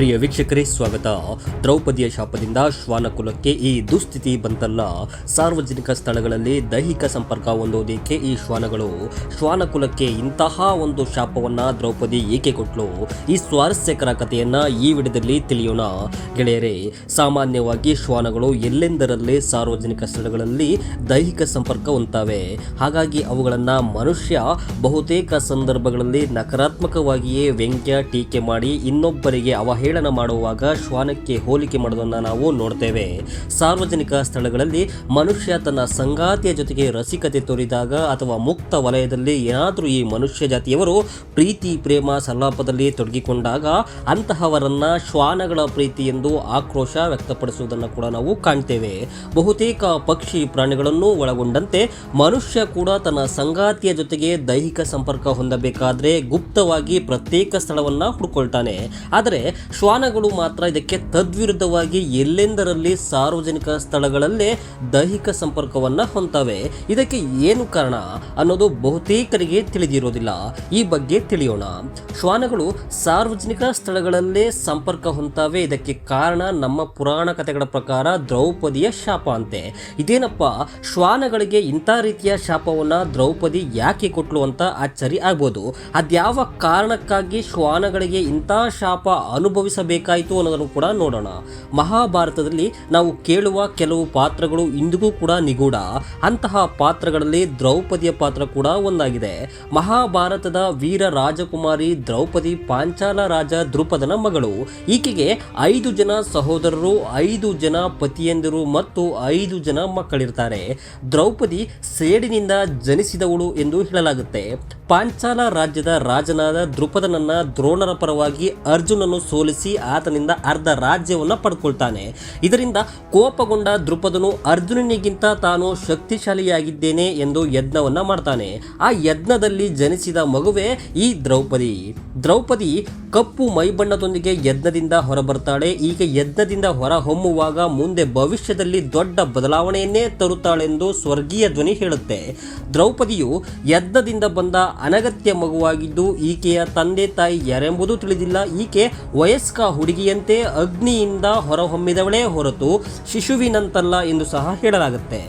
ಪ್ರಿಯ ವೀಕ್ಷಕರೇ, ಸ್ವಾಗತ. ದ್ರೌಪದಿಯ ಶಾಪದಿಂದ ಶ್ವಾನಕುಲಕ್ಕೆ ಈ ದುಸ್ಥಿತಿ ಬಂತಲ್ಲ. ಸಾರ್ವಜನಿಕ ಸ್ಥಳಗಳಲ್ಲಿ ದೈಹಿಕ ಸಂಪರ್ಕ ಹೊಂದೋದಕ್ಕೆ ಈ ಶ್ವಾನಗಳು. ಶ್ವಾನಕುಲಕ್ಕೆ ಇಂತಹ ಒಂದು ಶಾಪವನ್ನ ದ್ರೌಪದಿ ಏಕೆ ಕೊಟ್ಟಲು ಈ ಸ್ವಾರಸ್ಯಕರ ಕಥೆಯನ್ನ ಈ ವಿಡಿಯೋದಲ್ಲಿ ತಿಳಿಯೋಣ. ಗೆಳೆಯರೇ, ಸಾಮಾನ್ಯವಾಗಿ ಶ್ವಾನಗಳು ಎಲ್ಲೆಂದರಲ್ಲೇ ಸಾರ್ವಜನಿಕ ಸ್ಥಳಗಳಲ್ಲಿ ದೈಹಿಕ ಸಂಪರ್ಕ ಹೊಂದ್ತವೆ. ಹಾಗಾಗಿ ಅವುಗಳನ್ನ ಮನುಷ್ಯ ಬಹುತೇಕ ಸಂದರ್ಭಗಳಲ್ಲಿ ನಕಾರಾತ್ಮಕವಾಗಿಯೇ ವ್ಯಂಗ್ಯ ಟೀಕೆ ಮಾಡಿ ಇನ್ನೊಬ್ಬರಿಗೆ ಅವಹೇಳನ ಮಾಡುವಾಗ ಶ್ವಾನಕ್ಕೆ ಹೋಲಿಕೆ ಮಾಡೋದನ್ನು ನಾವು ನೋಡ್ತೇವೆ. ಸಾರ್ವಜನಿಕ ಸ್ಥಳಗಳಲ್ಲಿ ಮನುಷ್ಯ ತನ್ನ ಸಂಗಾತಿಯ ಜೊತೆಗೆ ರಸಿಕತೆ ತೋರಿದಾಗ ಅಥವಾ ಮುಕ್ತ ವಲಯದಲ್ಲಿ ಏನಾದರೂ ಈ ಮನುಷ್ಯ ಜಾತಿಯವರು ಪ್ರೀತಿ, ಪ್ರೇಮ, ಸಲ್ಲಾಪದಲ್ಲಿ ತೊಡಗಿಕೊಂಡಾಗ ಅಂತಹವರನ್ನ ಶ್ವಾನಗಳ ಪ್ರೀತಿ ಎಂದು ಆಕ್ರೋಶ ವ್ಯಕ್ತಪಡಿಸುವುದನ್ನು ಕೂಡ ನಾವು ಕಾಣ್ತೇವೆ. ಬಹುತೇಕ ಪಕ್ಷಿ ಪ್ರಾಣಿಗಳನ್ನು ಒಳಗೊಂಡಂತೆ ಮನುಷ್ಯ ಕೂಡ ತನ್ನ ಸಂಗಾತಿಯ ಜೊತೆಗೆ ದೈಹಿಕ ಸಂಪರ್ಕ ಹೊಂದಬೇಕಾದ್ರೆ ಗುಪ್ತವಾಗಿ ಪ್ರತ್ಯೇಕ ಸ್ಥಳವನ್ನ ಹುಡುಕೊಳ್ತಾನೆ. ಆದರೆ ಶ್ವಾನಗಳು ಮಾತ್ರ ಇದಕ್ಕೆ ತದ್ವಿರುದ್ಧವಾಗಿ ಎಲ್ಲೆಂದರಲ್ಲಿ ಸಾರ್ವಜನಿಕ ಸ್ಥಳಗಳಲ್ಲೇ ದೈಹಿಕ ಸಂಪರ್ಕವನ್ನ ಹೊಂದವೆ ಇದಕ್ಕೆ ಏನು ಕಾರಣ ಅನ್ನೋದು ಬಹುತೇಕರಿಗೆ ತಿಳಿದಿರೋದಿಲ್ಲ. ಈ ಬಗ್ಗೆ ತಿಳಿಯೋಣ. ಶ್ವಾನಗಳು ಸಾರ್ವಜನಿಕ ಸ್ಥಳಗಳಲ್ಲೇ ಸಂಪರ್ಕ ಹೊಂದವೆ ಇದಕ್ಕೆ ಕಾರಣ ನಮ್ಮ ಪುರಾಣ ಕಥೆಗಳ ಪ್ರಕಾರ ದ್ರೌಪದಿಯ ಶಾಪ ಅಂತೆ. ಇದೇನಪ್ಪ? ಶ್ವಾನಗಳಿಗೆ ಇಂಥ ರೀತಿಯ ಶಾಪವನ್ನ ದ್ರೌಪದಿ ಯಾಕೆ ಕೊಟ್ಲು ಅಂತ ಅಚ್ಚರಿ ಆಗ್ಬೋದು. ಅದ್ಯಾವ ಕಾರಣಕ್ಕಾಗಿ ಶ್ವಾನಗಳಿಗೆ ಇಂಥ ಶಾಪ ಅನುಭವಿಸಬೇಕಾಯಿತು ಅನ್ನೋದನ್ನು ಕೂಡ ನೋಡೋಣ. ಮಹಾಭಾರತದಲ್ಲಿ ನಾವು ಕೇಳುವ ಕೆಲವು ಪಾತ್ರಗಳು ಇಂದಿಗೂ ಕೂಡ ನಿಗೂಢ. ಅಂತಹ ಪಾತ್ರಗಳಲ್ಲಿ ದ್ರೌಪದಿಯ ಪಾತ್ರ ಕೂಡ ಒಂದಾಗಿದೆ. ಮಹಾಭಾರತದ ವೀರ ರಾಜಕುಮಾರಿ ದ್ರೌಪದಿ ಪಾಂಚಾಲ ರಾಜ ದೃಪದನ ಮಗಳು. ಈಕೆಗೆ ಐದು ಜನ ಸಹೋದರರು, ಐದು ಜನ ಪತಿಯಂದಿರು ಮತ್ತು ಐದು ಜನ ಮಕ್ಕಳಿರ್ತಾರೆ. ದ್ರೌಪದಿ ಸೇಡಿನಿಂದ ಜನಿಸಿದವಳು ಎಂದು ಹೇಳಲಾಗುತ್ತೆ. ಪಾಂಚಾಲ ರಾಜ್ಯದ ರಾಜನಾದ ದೃಪದನನ್ನ ದ್ರೋಣರ ಪರವಾಗಿ ಅರ್ಜುನನ್ನು ಸೋಲಿಸಿ ಆತನಿಂದ ಅರ್ಧ ರಾಜ್ಯವನ್ನು ಪಡ್ಕೊಳ್ತಾನೆ. ಇದರಿಂದ ಕೋಪಗೊಂಡ ದೃಪದನು ಅರ್ಜುನನಿಗಿಂತ ತಾನು ಶಕ್ತಿಶಾಲಿಯಾಗಿದ್ದೇನೆ ಎಂದು ಯಜ್ಞವನ್ನ ಮಾಡ್ತಾನೆ. ಆ ಯಜ್ಞದಲ್ಲಿ ಜನಿಸಿದ ಮಗುವೆ ಈ ದ್ರೌಪದಿ. ದ್ರೌಪದಿ ಕಪ್ಪು ಮೈಬಣ್ಣದೊಂದಿಗೆ ಯಜ್ಞದಿಂದ ಹೊರಬರ್ತಾಳೆ. ಈಗ ಯಜ್ಞದಿಂದ ಹೊರ ಹೊಮ್ಮುವಾಗ ಮುಂದೆ ಭವಿಷ್ಯದಲ್ಲಿ ದೊಡ್ಡ ಬದಲಾವಣೆಯನ್ನೇ ತರುತ್ತಾಳೆಂದು ಸ್ವರ್ಗೀಯ ಧ್ವನಿ ಹೇಳುತ್ತೆ. ದ್ರೌಪದಿಯು ಯಜ್ಞದಿಂದ ಬಂದ ಅನಗತ್ಯ ಮಗುವಾಗಿದ್ದು ಈಕೆಯ ತಂದೆ ತಾಯಿ ಯಾರೆಂಬುದು ತಿಳಿದಿಲ್ಲ. ಈಕೆ ವಯಸ್ಕ ಹುಡುಗಿಯಂತೆ ಅಗ್ನಿಯಿಂದ ಹೊರಹೊಮ್ಮಿದವಳೇ ಹೊರತು ಶಿಶುವಿನಂತಲ್ಲ ಎಂದು ಸಹ ಹೇಳಲಾಗುತ್ತೆ.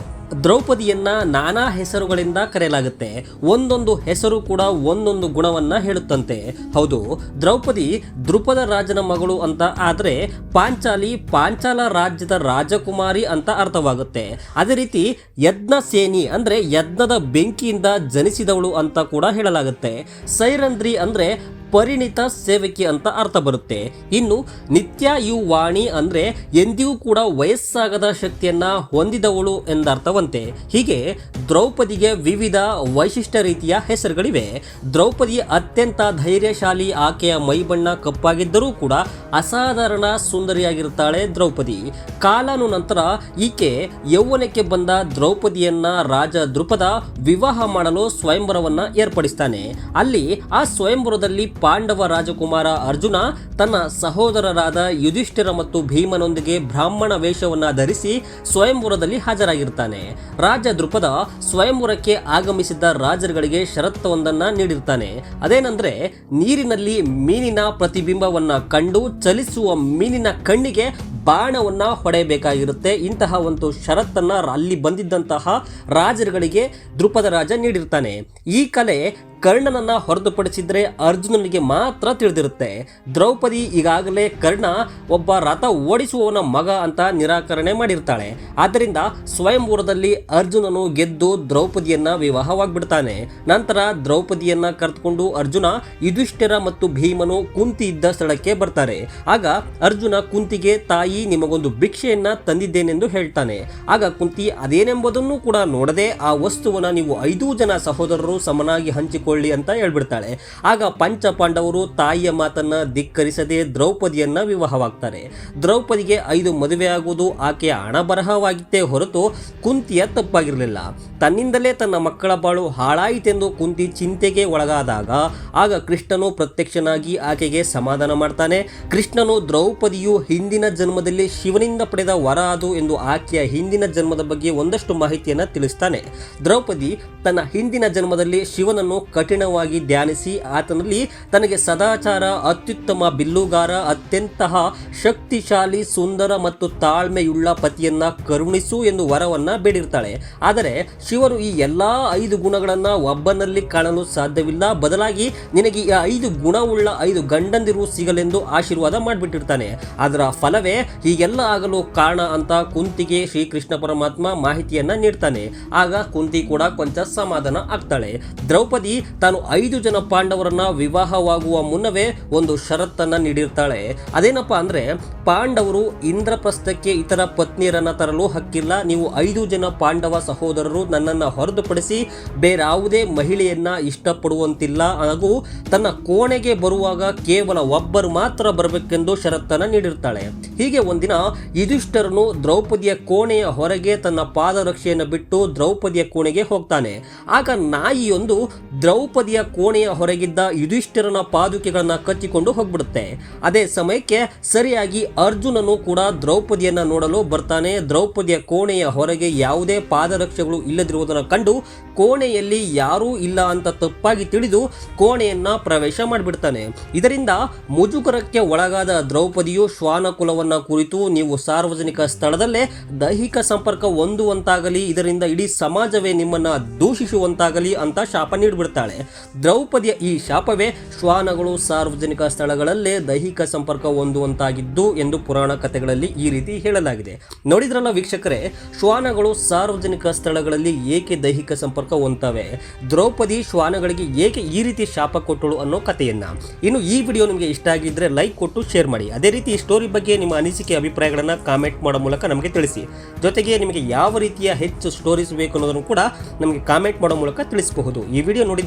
ದ್ರೌಪದಿಯನ್ನ ನಾನಾ ಹೆಸರುಗಳಿಂದ ಕರೆಯಲಾಗುತ್ತೆ. ಒಂದೊಂದು ಹೆಸರು ಕೂಡ ಒಂದೊಂದು ಗುಣವನ್ನ ಹೇಳುತ್ತಂತೆ. ಹೌದು, ದ್ರೌಪದಿ ದ್ರುಪದ ರಾಜನ ಮಗಳು ಅಂತ ಆದರೆ ಪಾಂಚಾಲಿ ಪಾಂಚಾಲ ರಾಜ್ಯದ ರಾಜಕುಮಾರಿ ಅಂತ ಅರ್ಥವಾಗುತ್ತೆ. ಅದೇ ರೀತಿ ಯಜ್ಞ ಸೇನಿ ಅಂದ್ರೆ ಯಜ್ಞದ ಬೆಂಕಿಯಿಂದ ಜನಿಸಿದವಳು ಅಂತ ಕೂಡ ಹೇಳಲಾಗುತ್ತೆ. ಸೈರಂದ್ರಿ ಅಂದ್ರೆ ಪರಿಣಿತ ಸೇವಕಿ ಅಂತ ಅರ್ಥ ಬರುತ್ತೆ. ಇನ್ನು ನಿತ್ಯ ಯು ವಾಣಿ ಅಂದ್ರೆ ಎಂದಿಗೂ ಕೂಡ ವಯಸ್ಸಾಗದ ಶಕ್ತಿಯನ್ನ ಹೊಂದಿದವಳು ಎಂದರ್ಥವಂತೆ ಹೀಗೆ ದ್ರೌಪದಿಗೆ ವಿವಿಧ ವೈಶಿಷ್ಟ್ಯ ರೀತಿಯ ಹೆಸರುಗಳಿವೆ. ದ್ರೌಪದಿ ಅತ್ಯಂತ ಧೈರ್ಯಶಾಲಿ, ಆಕೆಯ ಮೈಬಣ್ಣ ಕಪ್ಪಾಗಿದ್ದರೂ ಕೂಡ ಅಸಾಧಾರಣ ಸುಂದರಿಯಾಗಿರುತ್ತಾಳೆ ದ್ರೌಪದಿ. ಕಾಲಾನು ನಂತರ ಈಕೆ ಯೌವನಕ್ಕೆ ಬಂದ ದ್ರೌಪದಿಯನ್ನ ರಾಜ ದೃಪದ ವಿವಾಹ ಮಾಡಲು ಸ್ವಯಂವರವನ್ನ ಏರ್ಪಡಿಸ್ತಾನೆ. ಅಲ್ಲಿ ಆ ಸ್ವಯಂವರದಲ್ಲಿ ಪಾಂಡವ ರಾಜಕುಮಾರ ಅರ್ಜುನ ತನ್ನ ಸಹೋದರರಾದ ಯುಧಿಷ್ಠಿರ ಮತ್ತು ಭೀಮನೊಂದಿಗೆ ಬ್ರಾಹ್ಮಣ ವೇಷವನ್ನ ಧರಿಸಿ ಸ್ವಯಂವರದಲ್ಲಿ ಹಾಜರಾಗಿರ್ತಾನೆ. ರಾಜ ದೃಪದ ಸ್ವಯಂವರಕ್ಕೆ ಆಗಮಿಸಿದ್ದ ರಾಜರುಗಳಿಗೆ ಷರತ್ವೊಂದನ್ನ ನೀಡಿರ್ತಾನೆ. ಅದೇನಂದ್ರೆ, ನೀರಿನಲ್ಲಿ ಮೀನಿನ ಪ್ರತಿಬಿಂಬವನ್ನ ಕಂಡು ಚಲಿಸುವ ಮೀನಿನ ಕಣ್ಣಿಗೆ ಬಾಣವನ್ನ ಹೊಡೆಯಬೇಕಾಗಿರುತ್ತೆ. ಇಂತಹ ಒಂದು ಷರತ್ತನ್ನ ಅಲ್ಲಿ ಬಂದಿದ್ದಂತಹ ರಾಜರುಗಳಿಗೆ ದೃಪದ ರಾಜ ನೀಡಿರ್ತಾನೆ. ಈ ಕಲೆ ಕರ್ಣನನ್ನ ಹೊರತುಪಡಿಸಿದ್ರೆ ಅರ್ಜುನನಿಗೆ ಮಾತ್ರ ತಿಳಿದಿರುತ್ತೆ. ದ್ರೌಪದಿ ಈಗಾಗಲೇ ಕರ್ಣ ಒಬ್ಬ ರಥ ಓಡಿಸುವವನ ಮಗ ಅಂತ ನಿರಾಕರಣೆ ಮಾಡಿರ್ತಾಳೆ. ಆದ್ದರಿಂದ ಸ್ವಯಂವರದಲ್ಲಿ ಅರ್ಜುನನು ಗೆದ್ದು ದ್ರೌಪದಿಯನ್ನ ವಿವಾಹವಾಗ್ಬಿಡ್ತಾನೆ. ನಂತರ ದ್ರೌಪದಿಯನ್ನ ಕರೆದುಕೊಂಡು ಅರ್ಜುನ ಯುಧಿಷ್ಠಿರ ಮತ್ತು ಭೀಮನು ಕುಂತಿ ಇದ್ದ ಸ್ಥಳಕ್ಕೆ ಬರ್ತಾರೆ. ಆಗ ಅರ್ಜುನ ಕುಂತಿಗೆ, ತಾಯಿ, ನಿಮಗೊಂದು ಭಿಕ್ಷೆಯನ್ನ ತಂದಿದ್ದೇನೆಂದು ಹೇಳ್ತಾನೆ. ಆಗ ಕುಂತಿ ಅದೇನೆಂಬುದನ್ನು ಕೂಡ ನೋಡದೆ ಆ ವಸ್ತುವನ್ನ ನೀವು ಐದೂ ಜನ ಸಹೋದರರು ಸಮನಾಗಿ ಹಂಚಿಕೊಳ್ಳಿ ಅಂತ ಹೇಳ್ಬಿಡ್ತಾಳೆ. ಆಗ ಪಂಚ ಪಾಂಡವರು ತಾಯಿಯ ಮಾತನ್ನ ಧಿಕ್ಕರಿಸದೆ ದ್ರೌಪದಿಯನ್ನ ವಿವಾಹವಾಗ್ತಾರೆ. ದ್ರೌಪದಿಗೆ ಐದು ಮದುವೆ ಆಗುವುದು ಆಕೆಯ ಹಣಬರಹವಾಗಿತ್ತೇ ಹೊರತು ಕುಂತಿಯ ತಪ್ಪಾಗಿರಲಿಲ್ಲ. ತನ್ನಿಂದಲೇ ತನ್ನ ಮಕ್ಕಳ ಬಾಳು ಹಾಳಾಯಿತೆಂದು ಕುಂತಿ ಚಿಂತೆಗೆ ಒಳಗಾದಾಗ ಆಗ ಕೃಷ್ಣನು ಪ್ರತ್ಯಕ್ಷನಾಗಿ ಆಕೆಗೆ ಸಮಾಧಾನ ಮಾಡ್ತಾನೆ. ಕೃಷ್ಣನು ದ್ರೌಪದಿಯು ಹಿಂದಿನ ಜನ್ಮದಲ್ಲಿ ಶಿವನಿಂದ ಪಡೆದ ವರ ಅದು ಎಂದು ಆಕೆಯ ಹಿಂದಿನ ಜನ್ಮದ ಬಗ್ಗೆ ಒಂದಷ್ಟು ಮಾಹಿತಿಯನ್ನು ತಿಳಿಸ್ತಾನೆ. ದ್ರೌಪದಿ ತನ್ನ ಹಿಂದಿನ ಜನ್ಮದಲ್ಲಿ ಶಿವನನ್ನು ಕಠಿಣವಾಗಿ ಧ್ಯಾನಿಸಿ ಆತನಲ್ಲಿ ತನಗೆ ಸದಾಚಾರ, ಅತ್ಯುತ್ತಮ ಬಿಲ್ಲುಗಾರ, ಅತ್ಯಂತಹ ಶಕ್ತಿಶಾಲಿ, ಸುಂದರ ಮತ್ತು ತಾಳ್ಮೆಯುಳ್ಳ ಪತಿಯನ್ನ ಕರುಣಿಸು ಎಂದು ವರವನ್ನ ಬೇಡಿರ್ತಾಳೆ. ಆದರೆ ಶಿವರು ಈ ಎಲ್ಲಾ ಐದು ಗುಣಗಳನ್ನ ಒಬ್ಬನಲ್ಲಿ ಕಾಣಲು ಸಾಧ್ಯವಿಲ್ಲ. ಬದಲಾಗಿ ನಿನಗೆ ಈ ಐದು ಗುಣವುಳ್ಳ ಐದು ಗಂಡಂದಿರು ಸಿಗಲೆಂದು ಆಶೀರ್ವಾದ ಮಾಡಿಬಿಟ್ಟಿರ್ತಾನೆ. ಅದರ ಫಲವೇ ಹೀಗೆಲ್ಲ ಆಗಲು ಕಾರಣ ಅಂತ ಕುಂತಿಗೆ ಶ್ರೀಕೃಷ್ಣ ಪರಮಾತ್ಮ ಮಾಹಿತಿಯನ್ನ ನೀಡ್ತಾನೆ. ಆಗ ಕುಂತಿ ಕೂಡ ಕೊಂಚ ಸಮಾಧಾನ ಆಗ್ತಾಳೆ. ದ್ರೌಪದಿ ತಾನು ಐದು ಜನ ಪಾಂಡವರನ್ನ ವಿವಾಹವಾಗುವ ಮುನ್ನವೇ ಒಂದು ಷರತ್ತನ್ನು ನೀಡಿರ್ತಾಳೆ. ಅದೇನಪ್ಪ ಅಂದ್ರೆ, ಪಾಂಡವರು ಇಂದ್ರಪ್ರಸ್ಥಕ್ಕೆ ಇತರ ಪತ್ನಿಯರನ್ನು ತರಲು ಹಕ್ಕಿಲ್ಲ. ನೀವು ಐದು ಜನ ಪಾಂಡವ ಸಹೋದರರು ನನ್ನನ್ನು ಹೊರತುಪಡಿಸಿ ಬೇರಾವುದೇ ಮಹಿಳೆಯನ್ನ ಇಷ್ಟಪಡುವಂತಿಲ್ಲ. ಹಾಗೂ ತನ್ನ ಕೋಣೆಗೆ ಬರುವಾಗ ಕೇವಲ ಒಬ್ಬರು ಮಾತ್ರ ಬರಬೇಕೆಂದು ಷರತ್ತನ್ನು ನೀಡಿರ್ತಾಳೆ. ಹೀಗೆ ಒಂದಿನ ಯುಧಿಷ್ಠರನು ದ್ರೌಪದಿಯ ಕೋಣೆಯ ಹೊರಗೆ ತನ್ನ ಪಾದರಕ್ಷೆಯನ್ನು ಬಿಟ್ಟು ದ್ರೌಪದಿಯ ಕೋಣೆಗೆ ಹೋಗ್ತಾನೆ. ಆಗ ನಾಯಿಯೊಂದು ದ್ರೌಪದಿಯ ಕೋಣೆಯ ಹೊರಗಿದ್ದ ಯುಧಿಷ್ಠಿರನ ಪಾದುಕೆಗಳನ್ನ ಕಚ್ಚಿಕೊಂಡು ಹೋಗ್ಬಿಡುತ್ತೆ. ಅದೇ ಸಮಯಕ್ಕೆ ಸರಿಯಾಗಿ ಅರ್ಜುನನು ಕೂಡ ದ್ರೌಪದಿಯನ್ನ ನೋಡಲು ಬರ್ತಾನೆ. ದ್ರೌಪದಿಯ ಕೋಣೆಯ ಹೊರಗೆ ಯಾವುದೇ ಪಾದರಕ್ಷೆಗಳು ಇಲ್ಲದಿರುವುದನ್ನು ಕಂಡು ಕೋಣೆಯಲ್ಲಿ ಯಾರೂ ಇಲ್ಲ ಅಂತ ತಪ್ಪಾಗಿ ತಿಳಿದು ಕೋಣೆಯನ್ನ ಪ್ರವೇಶ ಮಾಡಿಬಿಡ್ತಾನೆ. ಇದರಿಂದ ಮುಜುಗರಕ್ಕೆ ಒಳಗಾದ ದ್ರೌಪದಿಯು ಶ್ವಾನಕುಲವನ್ನ ಕುರಿತು ನೀವು ಸಾರ್ವಜನಿಕ ಸ್ಥಳದಲ್ಲೇ ದೈಹಿಕ ಸಂಪರ್ಕ ಹೊಂದುವಂತಾಗಲಿ, ಇದರಿಂದ ಇಡೀ ಸಮಾಜವೇ ನಿಮ್ಮನ್ನ ದೂಷಿಸುವಂತಾಗಲಿ ಅಂತ ಶಾಪ ನೀಡಿಬಿಡ್ತಾಳೆ ದ್ರೌಪದಿಯ ಈ ಶಾಪವೇ ಶ್ವಾನಗಳು ಸಾರ್ವಜನಿಕ ಸ್ಥಳಗಳಲ್ಲೇ ದೈಹಿಕ ಸಂಪರ್ಕ ಹೊಂದುವಂತಾಗಿದ್ದು ಎಂದು ಪುರಾಣ ಕಥೆಗಳಲ್ಲಿ ಈ ರೀತಿ ಹೇಳಲಾಗಿದೆ. ನೋಡಿದ್ರಲ್ಲ ವೀಕ್ಷಕರೇ, ಶ್ವಾನಗಳು ಸಾರ್ವಜನಿಕ ಸ್ಥಳಗಳಲ್ಲಿ ಏಕೆ ದೈಹಿಕ ಸಂಪರ್ಕ ಹೊಂದವೆ ದ್ರೌಪದಿ ಶ್ವಾನಗಳಿಗೆ ಏಕೆ ಈ ರೀತಿ ಶಾಪ ಕೊಟ್ಟಳು ಅನ್ನೋ ಕಥೆಯನ್ನ. ಇನ್ನು ಈ ವಿಡಿಯೋ ನಿಮಗೆ ಇಷ್ಟ ಆಗಿದ್ರೆ ಲೈಕ್ ಕೊಟ್ಟು ಶೇರ್ ಮಾಡಿ. ಅದೇ ರೀತಿ ಈ ಸ್ಟೋರಿ ಬಗ್ಗೆ ನಿಮ್ಮ ಅನಿಸಿಕೆ, ಅಭಿಪ್ರಾಯಗಳನ್ನು ಕಾಮೆಂಟ್ ಮಾಡೋ ಮೂಲಕ ನಮಗೆ ತಿಳಿಸಿ. ಜೊತೆಗೆ ನಿಮಗೆ ಯಾವ ರೀತಿಯ ಹೆಚ್ಚು ಸ್ಟೋರೀಸ್ ಬೇಕು ಅನ್ನೋದನ್ನು ಕೂಡ ನಮಗೆ ಕಾಮೆಂಟ್ ಮಾಡೋ ಮೂಲಕ ತಿಳಿಸಬಹುದು. ಈ ವಿಡಿಯೋ